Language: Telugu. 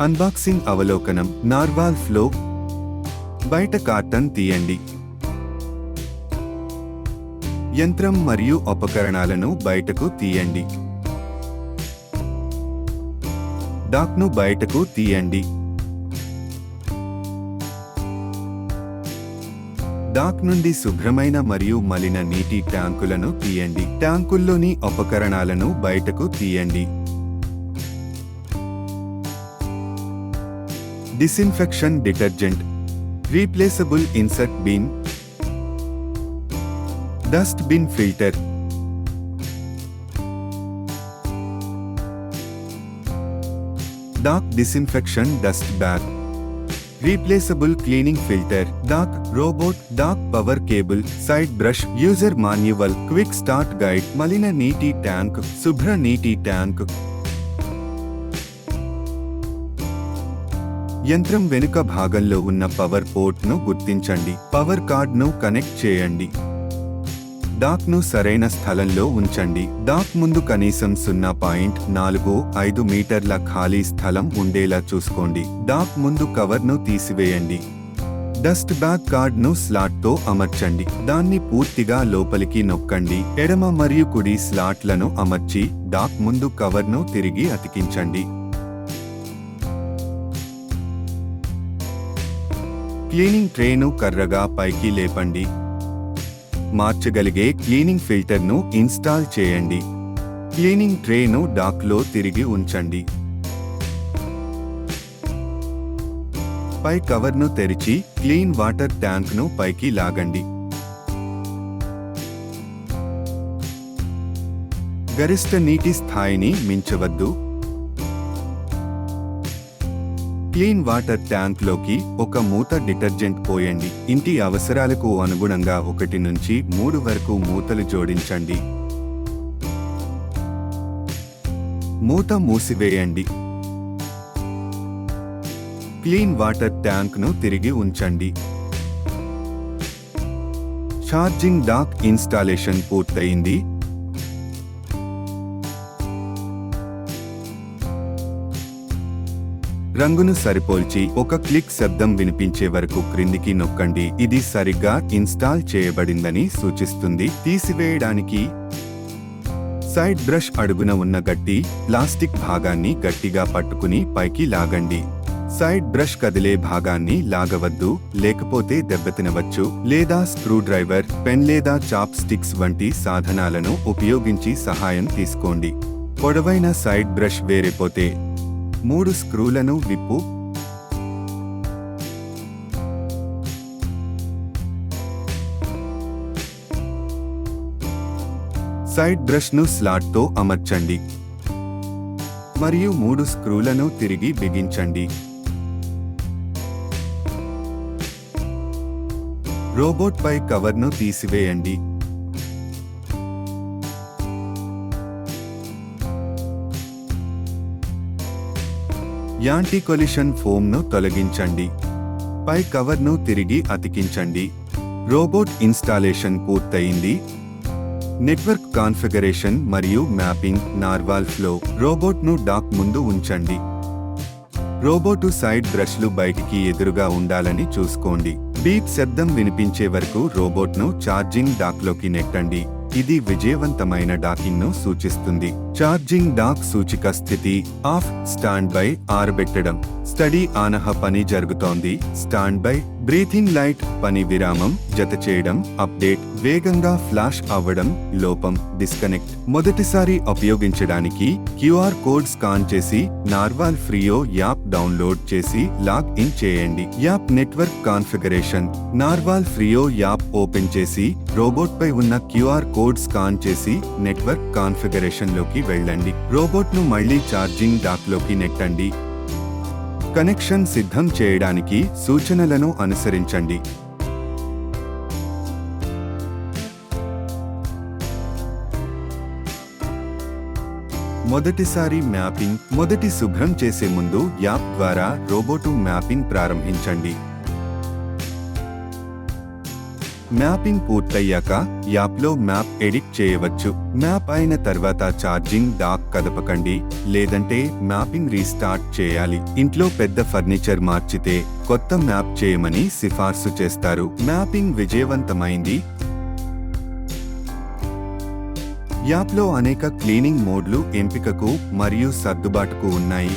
అన్బాక్సింగ్ అవలోకనం నార్వాల్ ఫ్లో. బయట కార్టన్ తీయండి. యంత్రం మరియు ఉపకరణాలను బయటకు తీయండి. డాక్ను బయటకు తీయండి. డాక్ నుండి శుభ్రమైన మరియు మలిన నీటి ట్యాంకులను తీయండి. ట్యాంకుల్లోని ఉపకరణాలను బయటకు తీయండి. Disinfection detergent replaceable insert bin dust bin filter dock disinfection dust bag replaceable cleaning filter dock robot dock power cable side brush user manual quick start guide మలిన నీటి ట్యాంక్ శుభ్ర నీటి ట్యాంక్ యంత్రం వెనుక భాగంలో ఉన్న పవర్ పోర్ట్ను గుర్తించండి. పవర్ కార్డ్ను కనెక్ట్ చేయండి. డాక్ను సరైన స్థలంలో ఉంచండి. డాక్ ముందు కనీసం సున్నా పాయింట్ నాలుగు ఐదు మీటర్ల ఖాళీ స్థలం ఉండేలా చూసుకోండి. డాక్ ముందు కవర్ను తీసివేయండి. డస్ట్ బ్యాగ్ కార్డ్ను స్లాట్తో అమర్చండి. దాన్ని పూర్తిగా లోపలికి నొక్కండి. ఎడమ మరియు కుడి స్లాట్లను అమర్చి డాక్ ముందు కవర్ను తిరిగి అతికించండి. క్లీనింగ్ ట్రేను కర్రగా పైకి లేపండి. మార్చగలిగే క్లీనింగ్ ఫిల్టర్ను ఇన్స్టాల్ చేయండి. క్లీనింగ్ ట్రేను డాక్లో తిరిగి ఉంచండి. పై కవర్ను తెరిచి క్లీన్ వాటర్ ట్యాంక్ను పైకి లాగండి. గరిష్ట నీటి స్థాయిని మించవద్దు. క్లీన్ వాటర్ ట్యాంక్లోకి ఒక మూత డిటర్జెంట్ పోయండి. ఇంటి అవసరాలకు అనుగుణంగా ఒకటి నుంచి మూడు వరకు మూతలు జోడించండి. మూత మూసివేయండి. క్లీన్ వాటర్ ట్యాంక్ను తిరిగి ఉంచండి. ఛార్జింగ్ డాక్ ఇన్స్టాలేషన్ పూర్తయింది. రంగును సరిపోల్చి ఒక క్లిక్ శబ్దం వినిపించే వరకు క్రిందికి నొక్కండి. ఇది సరిగ్గా ఇన్స్టాల్ చేయబడిందని సూచిస్తుంది. తీసివేయడానికి సైడ్ బ్రష్ అడుగున ఉన్న గట్టి ప్లాస్టిక్ భాగాన్ని గట్టిగా పట్టుకుని పైకి లాగండి. సైడ్ బ్రష్ కదిలే భాగాన్ని లాగవద్దు లేకపోతే దెబ్బతినవచ్చు లేదా స్క్రూ డ్రైవర్ పెన్ లేదా చాప్ స్టిక్స్ వంటి సాధనాలను ఉపయోగించి సహాయం తీసుకోండి. పొడవైన సైడ్ బ్రష్ వేరేపోతే మూడు స్క్రూలను విప్పు. సైడ్ బ్రష్ను స్లాట్తో అమర్చండి. మరియు మూడు స్క్రూలను తిరిగి బిగించండి. రోబోట్ పై కవర్ను తీసివేయండి. యాంటీ కొలిషన్ ఫోమ్ను తొలగించండి. పై కవర్ను తిరిగి అతికించండి. రోబోట్ ఇన్స్టాలేషన్ పూర్తయింది. నెట్వర్క్ కాన్ఫిగరేషన్ మరియు మ్యాపింగ్ నార్వాల్ ఫ్లో. రోబోట్ను డాక్ ముందు ఉంచండి. రోబోటు సైడ్ బ్రష్లు బయటికి ఎదురుగా ఉండాలని చూసుకోండి. బీప్ శబ్దం వినిపించే వరకు రోబోట్ను ఛార్జింగ్ డాక్లోకి నెట్టండి. ఇది విజయవంతమైన డాకింగ్ను సూచిస్తుంది. ఛార్జింగ్ డాక్ సూచిక స్థితి ఆఫ్ స్టాండ్ బై ఆరబెట్టడం. స్టడీ ఆనహ పని జరుగుతోంది. స్టాండ్ బై బ్రీథింగ్ లైట్ పని విరామం జత చేయడం అప్డేట్ వేగంగా ఫ్లాష్ అవ్వడం లోపం డిస్కనెక్ట్ మొదటిసారి ఉపయోగించడానికి క్యూఆర్ కోడ్ స్కాన్ చేసి నార్వాల్ ఫ్రీయో యాప్ డౌన్లోడ్ చేసి లాగ్ ఇన్ చేయండి. App network configuration. Narwal Freo app open చేసి రోబోట్ పై ఉన్న క్యూఆర్ కోడ్ స్కాన్ చేసి నెట్వర్క్ కాన్ఫిగరేషన్లోకి వెళ్ళండి. రోబోట్ను మళ్ళీ ఛార్జింగ్ డాక్లోకి నెట్టండి. కనెక్షన్ సిద్ధం చేయడానికి సూచనలను అనుసరించండి. మొదటిసారి మ్యాపింగ్ మొదటి శుభ్రం చేసే ముందు యాప్ ద్వారా రోబోటు మ్యాపింగ్ ప్రారంభించండి. మ్యాపింగ్ పూర్తయ్యాక యాప్లో మ్యాప్ ఎడిట్ చేయవచ్చు. మ్యాప్ అయిన తర్వాత ఛార్జింగ్ డాక్ కదపకండి లేదంటే మ్యాపింగ్ రీస్టార్ట్ చేయాలి. ఇంట్లో పెద్ద ఫర్నిచర్ మార్చితే కొత్త మ్యాప్ చేయమని సిఫార్సు చేస్తారు. మ్యాపింగ్ విజయవంతమైంది. యాప్లో అనేక క్లీనింగ్ మోడ్లు ఎంపికకు మరియు సర్దుబాటుకు ఉన్నాయి.